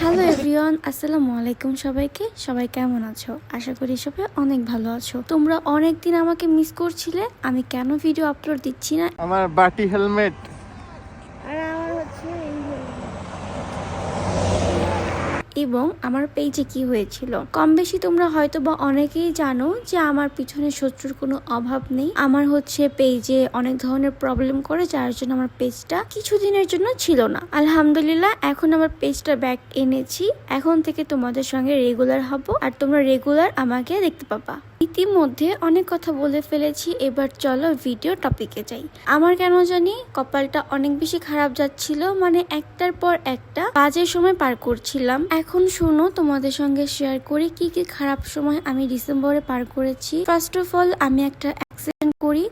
Hello everyone আসসালামু আলাইকুম সবাইকে। সবাই কেমন আছো? আশা করি সবাই অনেক ভালো আছো। তোমরা অনেকদিন আমাকে মিস করছিলে, আমি কেন ভিডিও আপলোড দিচ্ছি না? আমার বাটি হেলমেট আর আমার হচ্ছে এবং আমার পেজে কি হয়েছিল? কম বেশি তোমরা হয়তো বা অনেকেই জানো যে আমার পিছনে শত্রুর কোনো অভাব নেই। আমার হচ্ছে পেজে অনেক ধরনের প্রবলেম করে, যার জন্য আমার পেজটা কিছুদিনের জন্য ছিল না। আলহামদুলিল্লাহ, এখন আমার পেজটা ব্যাক এনেছি। এখন থেকে তোমাদের সঙ্গে রেগুলার হব, আর তোমরা রেগুলার আমাকে দেখতে পাবা। ইতিমধ্যে অনেক কথা বলে ফেলেছি, এবার চলো ভিডিও টপিকে যাই। আমার কেন জানি কপালটা অনেক বেশি খারাপ যাচ্ছিল মানে একটার পর একটা বাজে সময় পার করছিলাম। এখন শোনো, তোমাদের সঙ্গে শেয়ার করি কি কি খারাপ সময় আমি ডিসেম্বরে পার করেছি। ফার্স্ট অফ অল আমি একটা অ্যাক্সিডেন্ট করি।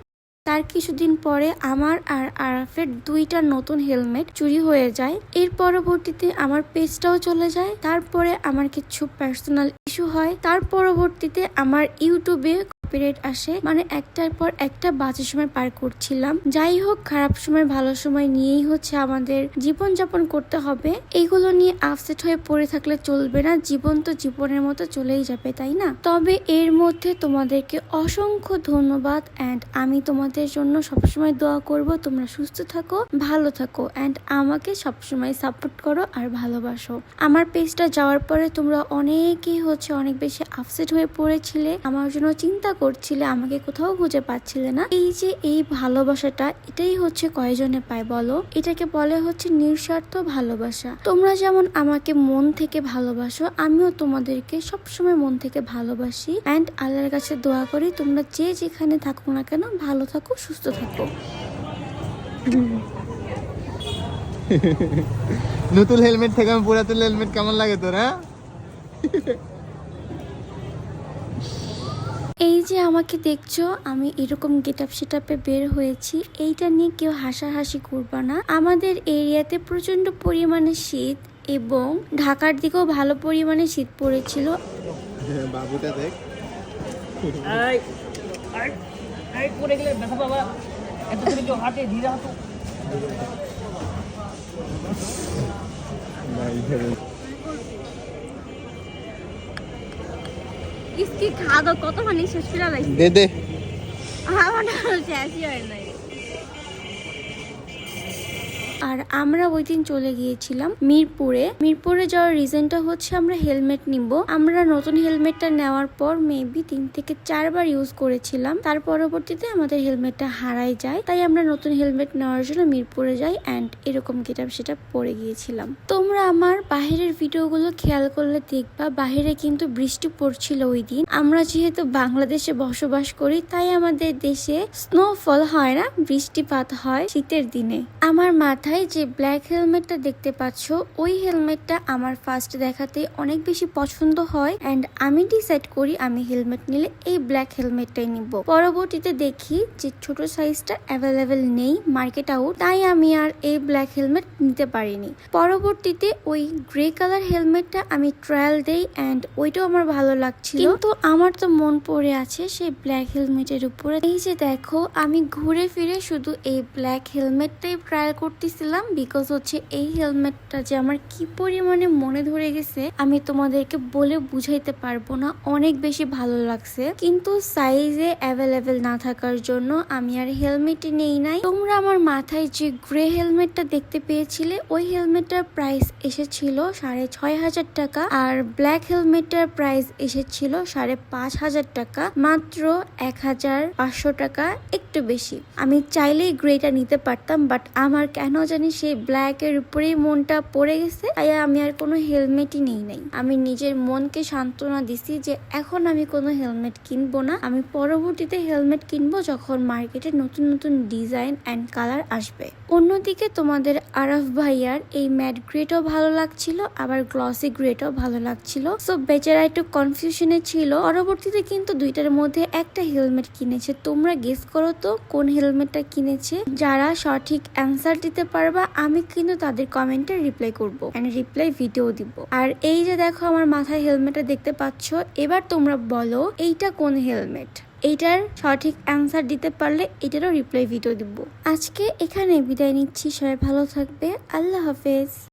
তার কিছুদিন পরে আমার আর আরাফের দুইটা নতুন হেলমেট চুরি হয়ে যায়। এর পরবর্তীতে আমার পেজটাও চলে যায়। তারপরে আমার কিছু পার্সোনাল ইস্যু হয় তার পরবর্তীতে আমার ইউটিউবে কপিরাইট আসে মানে একটার পর একটা বাজে সময় পার করছিলাম। যাই হোক, খারাপ সময়, ভালো সময় নিয়েই হচ্ছে আমাদের জীবন যাপন করতে হবে। এইগুলো নিয়ে আপসেট হয়ে পড়ে থাকলে চলবে না, জীবন তো জীবনের মতো চলেই যাবে, তাই না? তবে এর মধ্যে তোমাদেরকে অসংখ্য ধন্যবাদ অ্যান্ড আমি তোমাদের জন্য সবসময় দোয়া করব, তোমরা সুস্থ থাকো, ভালো থাকো অ্যান্ড আমাকে সবসময় সাপোর্ট করো আর ভালোবাসো। আমার পেজটা যাওয়ার পরে তোমরা অনেকেই হচ্ছে অনেক বেশি আপসেট হয়ে পড়েছিলে, আমার জন্য চিন্তা করছিলে, আমাকে কোথাও খুঁজে পাচ্ছিলে না। এই যে এই ভালোবাসাটা, এটাই হচ্ছে কয়জনে পায় বলো? এটাকে বলে হচ্ছে নিঃস্বার্থ ভালোবাসা। তোমরা যেমন আমাকে মন থেকে ভালোবাসো, আমিও তোমাদেরকে সবসময় মন থেকে ভালোবাসি। অ্যান্ড আল্লাহর কাছে দোয়া করি, তোমরা যে যেখানে থাকো না কেন ভালো থাকো, সুস্থ থাকো। নতুন হেলমেট থেকে আমি পুরাতন হেলমেট কেমন লাগে তোর হ্যাঁ? এই যে আমাকে দেখছ আমি এরকম গেট আপ সেটাপে বের হয়েছি। এইটা নিয়ে কেউ হাসাহাসি করবা না। আমাদের এরিয়াতে প্রচণ্ড পরিমাণে শীত এবং ঢাকার দিকেও ভালো পরিমাণে শীত পড়েছিল। বাবুটা দেখ। এই এই এই পড়ে গেলে ব্যথা পাবা। এত কেউ হাতে ধীরে হাঁটো। ইসকি খাওয়া দাওয়া কত মানে শেষ ফিরা লাগছে দে দে। আমার শেষই হয় নাই। আর আমরা ওই দিন চলে গিয়েছিলাম মিরপুরে। মিরপুরে যাওয়ার রিজনটা হচ্ছে আমরা হেলমেট নিব। আমরা নতুন হেলমেটটা নেওয়ার পর মেবি তিন থেকে চারবার ইউজ করেছিলাম। তার পরবর্তীতে আমাদের হেলমেটটা হারাই যায়। তাই আমরা নতুন হেলমেট নেওয়ার জন্য মিরপুরে যাই অ্যান্ড এরকম গেটাপ সেটা পরে গিয়েছিলাম। তোমরা আমার বাহিরের ভিডিওগুলো খেয়াল করলে দেখবা, বাহিরে কিন্তু বৃষ্টি পড়ছিল ওই দিন আমরা যেহেতু বাংলাদেশে বসবাস করি, তাই আমাদের দেশে স্নোফল হয় না, বৃষ্টিপাত হয় শীতের দিনে। আমার মাথায় যে ব্ল্যাক হেলমেটটা দেখতে পাচ্ছ, ওই হেলমেটটা আমার ফার্স্ট দেখাতে অনেক বেশি পছন্দ হয় অ্যান্ড আমি ডিসাইড করি আমি হেলমেট নিলে এই ব্ল্যাক হেলমেটটাই নিব। পরবর্তীতে দেখি যে ছোট সাইজটা অ্যাভেলেবেল নেই মার্কেট আউট তাই আমি আর এই ব্ল্যাক হেলমেট নিতে পারিনি। পরবর্তীতে ওই গ্রে কালার হেলমেটটা আমি ট্রায়াল দেই অ্যান্ড ওইটাও আমার ভালো লাগছিল। কিন্তু আমার তো মন পড়ে আছে সেই ব্ল্যাক হেলমেটের উপরে। এই যে দেখো, আমি ঘুরে ফিরে শুধু এই ব্ল্যাক হেলমেটটাই ট্রায়াল করতেছিলাম বিকজ হচ্ছে এই হেলমেটটা যে আমার কি পরিমাণে মনে ধরে গেছে, আমি তোমাদেরকে বলে বুঝাইতে পারব না, অনেক বেশি ভালো লাগছে। কিন্তু সাইজে অ্যাভেলেবেল না থাকার জন্য আমি আর হেলমেটই নেই নাই। তোমরা আমার মাথায় যে গ্রে হেলমেটটা দেখতে পেয়েছিলে, ওই হেলমেটটার প্রাইস এসেছিল সাড়ে ছয় হাজার টাকা, আর ব্ল্যাক হেলমেটটার প্রাইস এসেছিল সাড়ে পাঁচ হাজার টাকা, মাত্র এক হাজার পাঁচশো টাকা, একটু বেশি। আমি চাইলেই গ্রেটা নিতে পারতাম বাট আমার কেন জানি সেই ব্ল্যাক এর উপরেই মনটা পড়ে গেছে। তাই আমি আর কোনো হেলমেটই নেই নাই। আমি নিজের মনকে সান্ত্বনা দিছি যে এখন আমি কোনো হেলমেট কিনবো না। আমি পরবর্তীতে হেলমেট কিনবো যখন মার্কেটে নতুন নতুন ডিজাইন অ্যান্ড কালার আসবে। অন্যদিকে তোমাদের আরাফ ভাইয়ার এই ম্যাট গ্রেটাও ভালো লাগছিল, আবার গ্লসি গ্রেটাও ভালো লাগছিল। সো বেচারা একটু কনফিউশনে ছিল। পরবর্তীতে কিন্তু দুইটার মধ্যে একটা হেলমেট কিনেছে। তোমরা গেস করো তো কোন হেলমেটটা কিনেছে? যারা সঠিক অ্যান্সার দিতে পারবা, আমি কিন্তু তাদের কমেন্টে রিপ্লাই করব এন্ড রিপ্লাই ভিডিও দিব। আর এই যে দেখো আমার মাথায় হেলমেটটা দেখতে পাচ্ছ, এবার তোমরা বলো এইটা কোন হেলমেট এইটার সঠিক অ্যান্সার দিতে পারলে এটারও রিপ্লাই ভিডিও দিব। আজকে এখানে বিদায় নিচ্ছি, সবাই ভালো থাকবে, আল্লাহ হাফেজ।